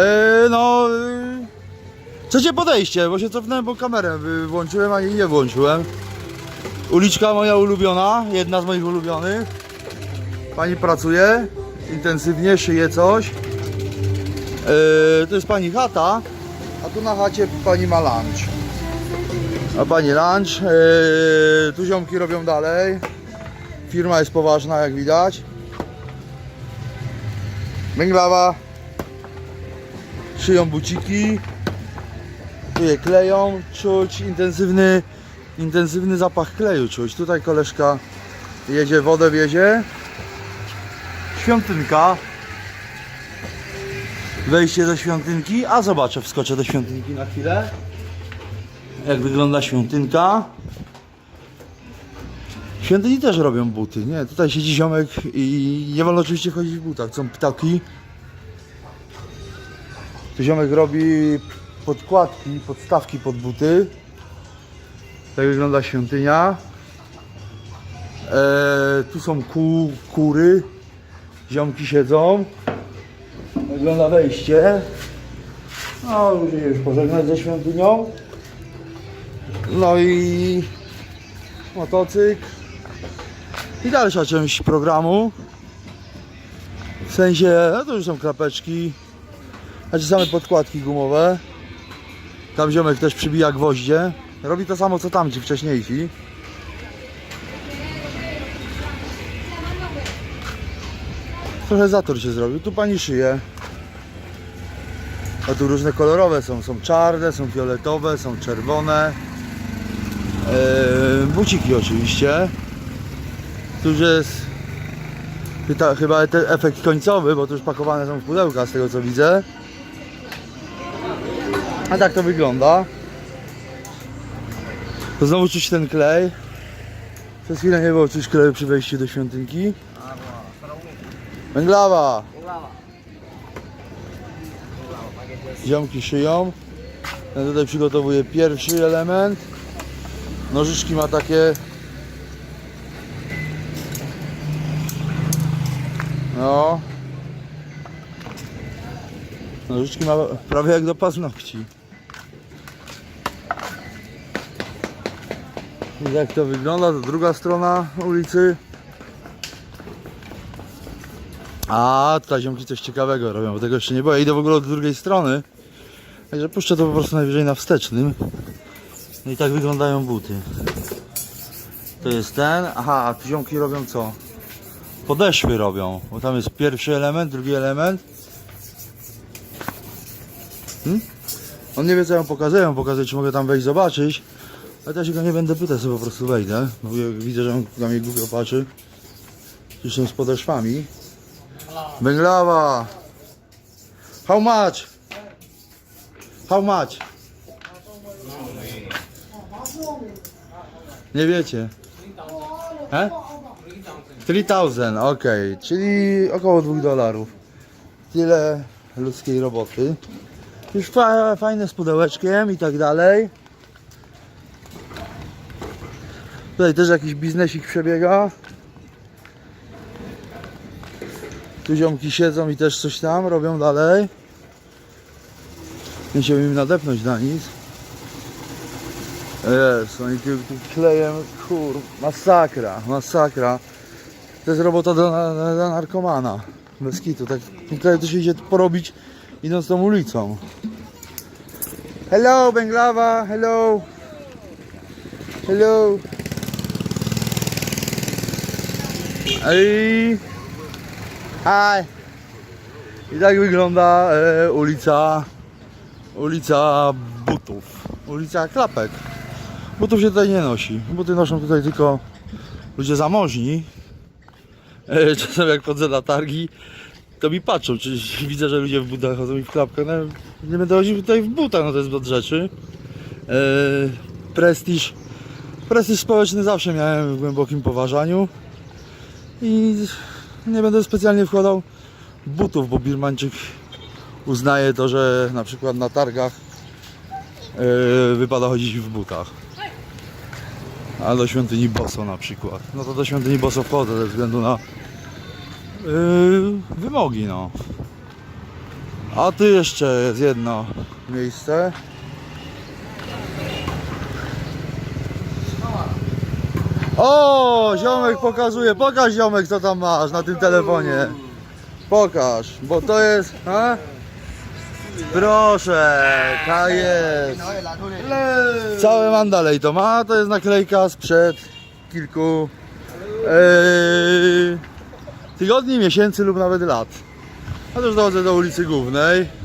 E, no... e, Trzecie podejście, bo się cofnąłem, bo kamerę włączyłem, a jej nie włączyłem. Uliczka moja ulubiona, jedna z moich ulubionych. Pani pracuje intensywnie, szyje coś. E, to jest pani chata, a tu na chacie pani ma lunch. A pani lunch. E, tu ziomki robią dalej. Firma jest poważna, jak widać. Węglawa. Szyją buciki. Tu je kleją. Czuć intensywny, intensywny zapach kleju czuć. Tutaj koleżka jedzie, wodę wiezie. Świątynka. Wejście do świątynki. A zobaczę, wskoczę do świątynki na chwilę. Jak wygląda świątynka. Świątyni też robią buty, nie? Tutaj siedzi ziomek i nie wolno oczywiście chodzić w butach. Są ptaki. Ziomek robi podkładki, podstawki pod buty. Tak wygląda świątynia. E, tu są ku, kury. Ziomki siedzą. Wygląda wejście. No, ludzie już pożegnać ze świątynią. No i motocykl. I dalsza część programu. W sensie, no to już są klapeczki. Znaczy same podkładki gumowe. Tam ziomek też przybija gwoździe. Robi to samo co tamci wcześniejsi. Trochę zator się zrobił. Tu pani szyje. A tu różne kolorowe są. Są czarne, są fioletowe, są czerwone. Eee, buciki oczywiście. Tu już jest chyba, efekt końcowy, bo tu już pakowane są w pudełka z tego co widzę. A tak to wygląda. To znowu czuć ten klej. Przez chwilę nie było czuć kleju przy wejściu do świątynki. Węglawa! Ziomki szyją. Ja tutaj przygotowuję pierwszy element. Nożyczki ma takie. No. Nożyczki ma prawie jak do paznokci. Jak to wygląda, to druga strona ulicy. A, tutaj ziomki coś ciekawego robią, bo tego jeszcze nie było. Ja idę w ogóle od drugiej strony. Także puszczę to po prostu najwyżej na wstecznym. No i tak wyglądają buty. To jest ten. Aha, a tu ziomki robią co? Podeszwy robią, bo tam jest pierwszy element, drugi element. Hmm? On nie wie co ją pokazuje, ją pokazuje czy mogę tam wejść zobaczyć. Ale też go nie będę pytać, sobie po prostu wejdę. Bo widzę, że on na mnie głupio patrzy. Są z podeszwami. Węglawa! How much? How much? Nie wiecie. He? 3000, ok, czyli około 2 dolarów. Tyle ludzkiej roboty. Już fa fajne z pudełeczkiem i tak dalej. Tutaj też jakiś biznesik przebiega. Tu ziomki siedzą i też coś tam robią dalej. Nie chciałbym im nadepnąć na nic. Jest, oni tu, tu klejem, kur, masakra, masakra. To jest robota do, do narkomana. Bez kitu, tak tutaj to się idzie porobić idąc tą ulicą. Hello, Benglawa, hello. Hello. Hi. I tak wygląda e, ulica ulica butów. Ulica klapek. Butów się tutaj nie nosi. Buty noszą tutaj tylko ludzie zamożni. E, czasem jak chodzę na targi, to mi patrzą, czy widzę, że ludzie w butach chodzą i w klapkach. No, nie będę chodził tutaj w butach, no to jest od rzeczy. E, prestiż, prestiż społeczny zawsze miałem w głębokim poważaniu. I nie będę specjalnie wkładał butów, bo Birmańczyk uznaje to, że na przykład na targach e, wypada chodzić w butach. A do świątyni Boso na przykład. No to do świątyni Boso wchodzę ze względu na yy, wymogi, no. A tu jeszcze jest jedno miejsce. O, ziomek pokazuje. Pokaż ziomek co tam masz na tym telefonie. Pokaż, bo to jest. A? Proszę, ta jest. Całe mam dalej to ma. To jest naklejka sprzed kilku e, tygodni, miesięcy lub nawet lat. A już dochodzę do ulicy Głównej.